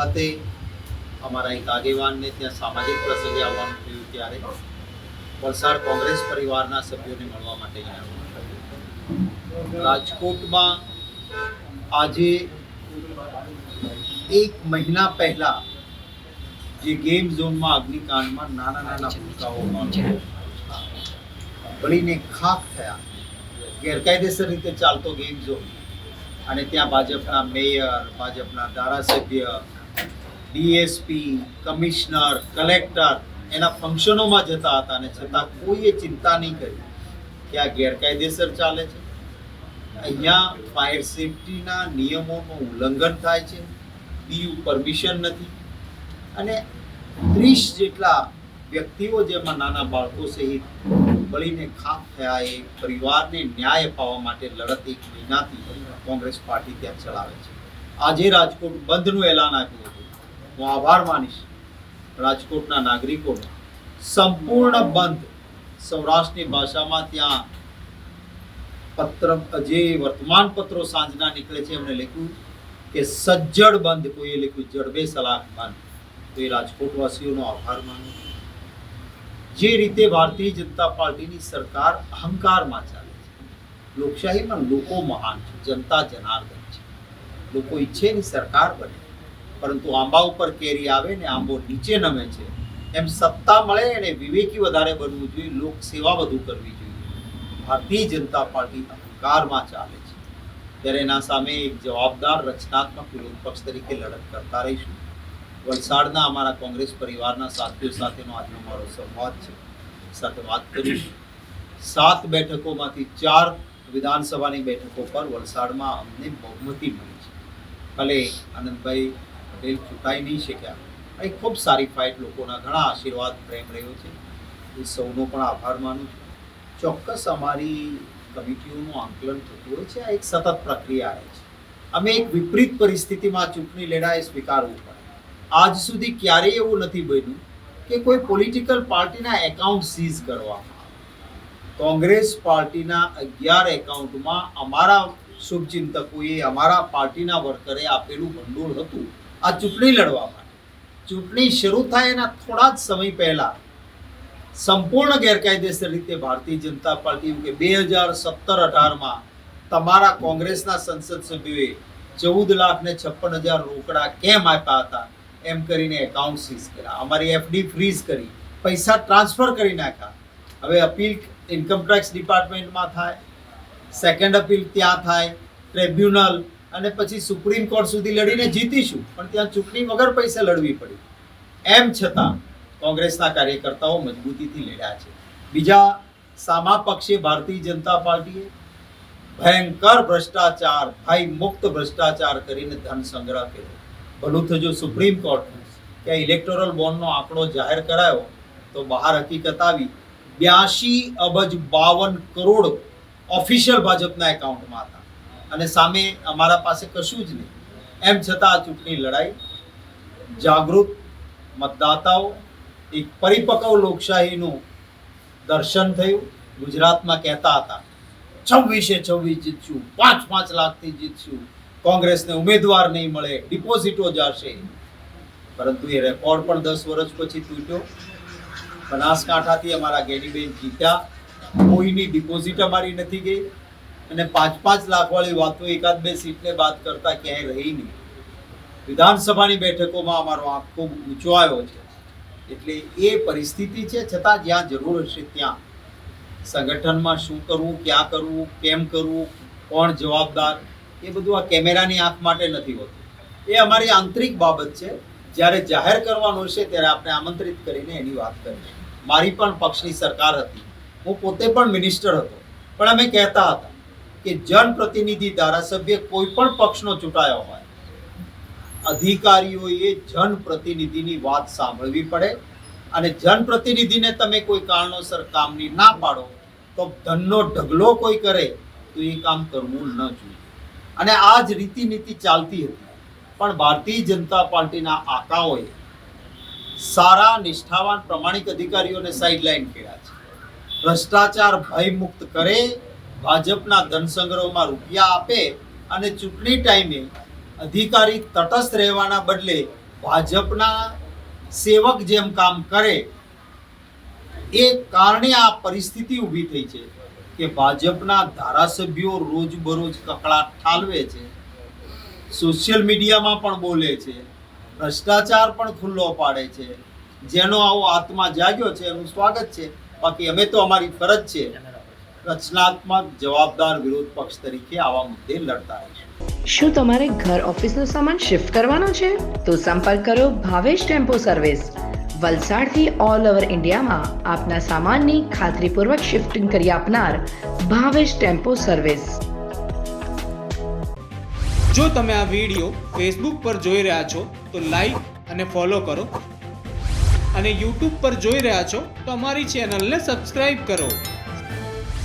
ખાતે અમારા એક આગેવાનને ત્યાં સામાજિક પ્રસંગે આવવાનું થયું ત્યારે વલસાડ કોંગ્રેસ પરિવારના સભ્યોને મળવા માટે ગયા. રાજકોટમાં આજે એક મહિના પહેલા જે ગેમ ઝોનમાં અગ્નિકાંડમાં નાના નાના ભૂલકાઓ બળીને ખાખ થયા. ગેરકાયદેસર રીતે ચાલતો ગેમ ઝોન. અને ત્યાં ભાજપના મેયર, ભાજપના ધારાસભ્ય ડીએસપી, કમિશનર, કલેક્ટર એના ફંક્શનોમાં જતા હતા અને છતાં કોઈએ ચિંતા નહીં કરી કે આ ગેરકાયદેસર ચાલે છે. અહીંયા ફાયર સેફટીના નિયમોનું ઉલ્લંઘન થાય છે. પીયુ પરમિશન નથી. અને ત્રીસ જેટલા વ્યક્તિઓ જેમાં નાના બાળકો સહિત બળીને ખાખ થયા એ પરિવારને ન્યાય અપાવવા માટે લડત એક મહિનાથી કોંગ્રેસ પાર્ટી ત્યાં ચલાવે છે. આજે રાજકોટ બંધનું એલાન આપ્યું હતું. હું આભાર માનીશ. રાજકોટના નાગરિકોનો સંપૂર્ણ બંધ સૌરાષ્ટ્રની ભાષામાં ત્યાં પત્ર, જે વર્તમાન પત્રો સાંજના નીકળે છે એમણે લખ્યું કે સજ્જડ બંધ, કોઈએ લખ્યું જડબે સલાહ બંધ. તો એ રાજકોટવાસીઓનો આભાર માનું. જે રીતે ભારતીય જનતા પાર્ટીની સરકાર અહંકારમાં ચાલે છે. લોકશાહીમાં લોકો મહાન છે, જનતા જનાર્દન છે. લોકો ઈચ્છે ની સરકાર બને. પરંતુ આંબા ઉપર કેરી આવે ને આંબો નીચે નમે છે, એમ સત્તા મળે અને વિવેકી વધારે બનવું જોઈએ, લોક સેવા વધુ કરવી જોઈએ. ભારતીય જનતા પાર્ટી અહંકારમાં ચાલે છે. ત્યારે એના સામે એક જવાબદાર રચનાત્મક વિરોધ પક્ષ તરીકે લડત કરતા રહીશું. વલસાડના અમારા કોંગ્રેસ પરિવારના સાથીઓ સાથેનો આજનો મારો સંવાદ છે. સાથે વાત કરીશું. સાત બેઠકોમાંથી ચાર વિધાનસભાની બેઠકો પર વલસાડમાં અમને બહુમતી મળી છે. ભલે આનંદભાઈ પટેલ ચૂંટાઈ નહીં શક્યા. એ ખૂબ સારી ફાઇટ લોકોના ઘણા આશીર્વાદ, પ્રેમ રહ્યો છે. એ સૌનો પણ આભાર માનું છું. ચોક્કસ અમારી કમિટીઓનું આંકલન થતું હોય છે. આ એક સતત પ્રક્રિયા રહે છે. અમે એક વિપરીત પરિસ્થિતિમાં ચૂંટણી લડ્યા એ સ્વીકારવું પડે. આજ સુધી ક્યારેય એવું નથી બન્યું કે કોઈ પોલિટિકલ પાર્ટીના એકાઉન્ટ સીઝ કરવામાં. કોંગ્રેસ પાર્ટીના અગિયાર એકાઉન્ટમાં અમારા શુભચિંતકોએ અમારા પાર્ટીના વર્કરે આપેલું ભંડોળ હતું. આ ચૂંટણી લડવા માટે. ચૂંટણી શરૂ થાય એના થોડા જ સમય પહેલા સંપૂર્ણ ગેરકાયદેસર રીતે ભારતીય જનતા પાર્ટી કે બે હજાર સત્તર અઢારમાં તમારા કોંગ્રેસના સંસદ સભ્યોએ ચૌદ લાખ ને છપ્પન હજાર રોકડા કેમ આપ્યા હતા? એમ કરીને એકાઉન્ટ સીઝ કર્યા. અમારી એફડી ફ્રીઝ કરી. પૈસા ટ્રાન્સફર કરી નાખ્યા. હવે અપીલ ઇન્કમ ટેક્સ ડિપાર્ટમેન્ટમાં થાય. સેકન્ડ અપીલ ત્યાં થાય. ટ્રિબ્યુનલ અને પછી સુપ્રીમ કોર્ટ સુધી લડીને જીતીશું. પણ ત્યાં ચૂંટણી વગર પૈસા લડવી પડી. એમ છતાં કોંગ્રેસના કાર્યકર્તાઓ મજબૂતીથી લડ્યા છે. બીજા સામા પક્ષે ભારતીય જનતા પાર્ટીએ ભયંકર ભ્રષ્ટાચાર ભાઈ મુક્ત ભ્રષ્ટાચાર કરીને ધન સંગ્રહ કર્યો. ભલું થજો સુપ્રીમ કોર્ટનું કે ઇલેક્ટોરલ બોન્ડનો આંકડો જાહેર કરાયો, તો બહાર હકીકત આવી. બ્યાસી અબજ બાવન કરોડ ઓફિશિયલ ભાજપના એકાઉન્ટમાં હતા. અને સામે અમારા પાસે કશું જ નહીં. એમ છતાં આ ચૂંટણી લડાઈ જાગૃત મતદાતાઓ, એક પરિપક્વ લોકશાહીનું દર્શન થયું. ગુજરાતમાં કહેતા હતા, છવ્વીસે છવ્વીસ જીતશું, પાંચ પાંચ લાખથી જીતશું. કોંગ્રેસને ઉમેદવાર નહીં મળે, ડિપોઝિટો જશે. પરંતુ એ રેકોર્ડ પણ દસ વર્ષ પછી તૂટ્યો. બનાસકાંઠાથી અમારા ગેનીબેન જીત્યા. કોઈની ડિપોઝિટ અમારી નથી ગઈ. અને પાંચ પાંચ લાખવાળી વાતો એકાદ બે સીટને બાદ કરતા ક્યાંય રહી નહીં. વિધાનસભાની બેઠકોમાં અમારો આંક ખૂબ ઊંચો આવ્યો છે. એટલે એ પરિસ્થિતિ છે, છતાં જ્યાં જરૂર હશે ત્યાં. સંગઠનમાં શું કરવું, ક્યાં કરવું, કેમ કરવું, કોણ જવાબદાર, એ બધું આ કેમેરાની આંખ માટે નથી હોતું. એ અમારી આંતરિક બાબત છે. જ્યારે જાહેર કરવાનું હશે ત્યારે આપણે આમંત્રિત કરીને એની વાત કરીશું. મારી પણ પક્ષની સરકાર હતી. હું પોતે પણ મિનિસ્ટર હતો. પણ અમે કહેતા હતા કે જનપ્રતિનિધિ ધારાસભ્ય કોઈ પણ પક્ષનો ચૂંટાયો હોય, અધિકારીઓએ જનપ્રતિનિધિની વાત સાંભળવી પડે અને જનપ્રતિનિધિને તમે કોઈ કારણોસર કામની ના પાડો તો ધનનો ઢગલો કોઈ કરે તો એ કામ કરવું ન જોઈએ. અને આ જ રીતિ નીતિ ચાલતી હતી. પણ ભારતીય જનતા પાર્ટીના આકાઓએ સારા, નિષ્ઠાવાન, પ્રમાણિક અધિકારીઓને સાઇડલાઇન કર્યા છે. ભ્રષ્ટાચાર ભયમુક્ત કરે ભાજપના ધન સંગ્રહમાં રૂપિયા આપે અને ચૂંટણી ટાઈમે અધિકારી તટસ્થ રહેવાના બદલે ભાજપના સેવક જેમ કામ કરે, એ કારણે આ પરિસ્થિતિ ઊભી થઈ છે કે ભાજપના ધારાસભ્યો રોજબરોજ કકળાટ ઠાલવે છે, સોશિયલ મીડિયામાં પણ બોલે છે, ભ્રષ્ટાચાર પણ ખુલ્લો પાડે છે. જેનો આવો આત્મા જાગ્યો છે, એનું સ્વાગત છે. બાકી અમે તો અમારી ફરજ છે. રચનાત્મક જવાબદાર વિરોધ પક્ષ તરીકે આવા મુદ્દે લડતા રહીશું શું તમારે ઘર ઓફિસનો સામાન શિફ્ટ કરવાનો છે? તો સંપર્ક કરો ભાવેશ ટેમ્પો સર્વિસ. વલસાડથી ઓલ ઓવર ઇન્ડિયામાં આપના સામાનની ખાતરીપૂર્વક શિફ્ટિંગ કરી આપનાર ભાવેશ ટેમ્પો સર્વિસ. જો તમે આ વીડિયો ફેસબુક પર જોઈ રહ્યા છો તો લાઈક અને ફોલો કરો. અને યુટ્યુબ પર જોઈ રહ્યા છો તો અમારી ચેનલને સબસ્ક્રાઈબ કરો.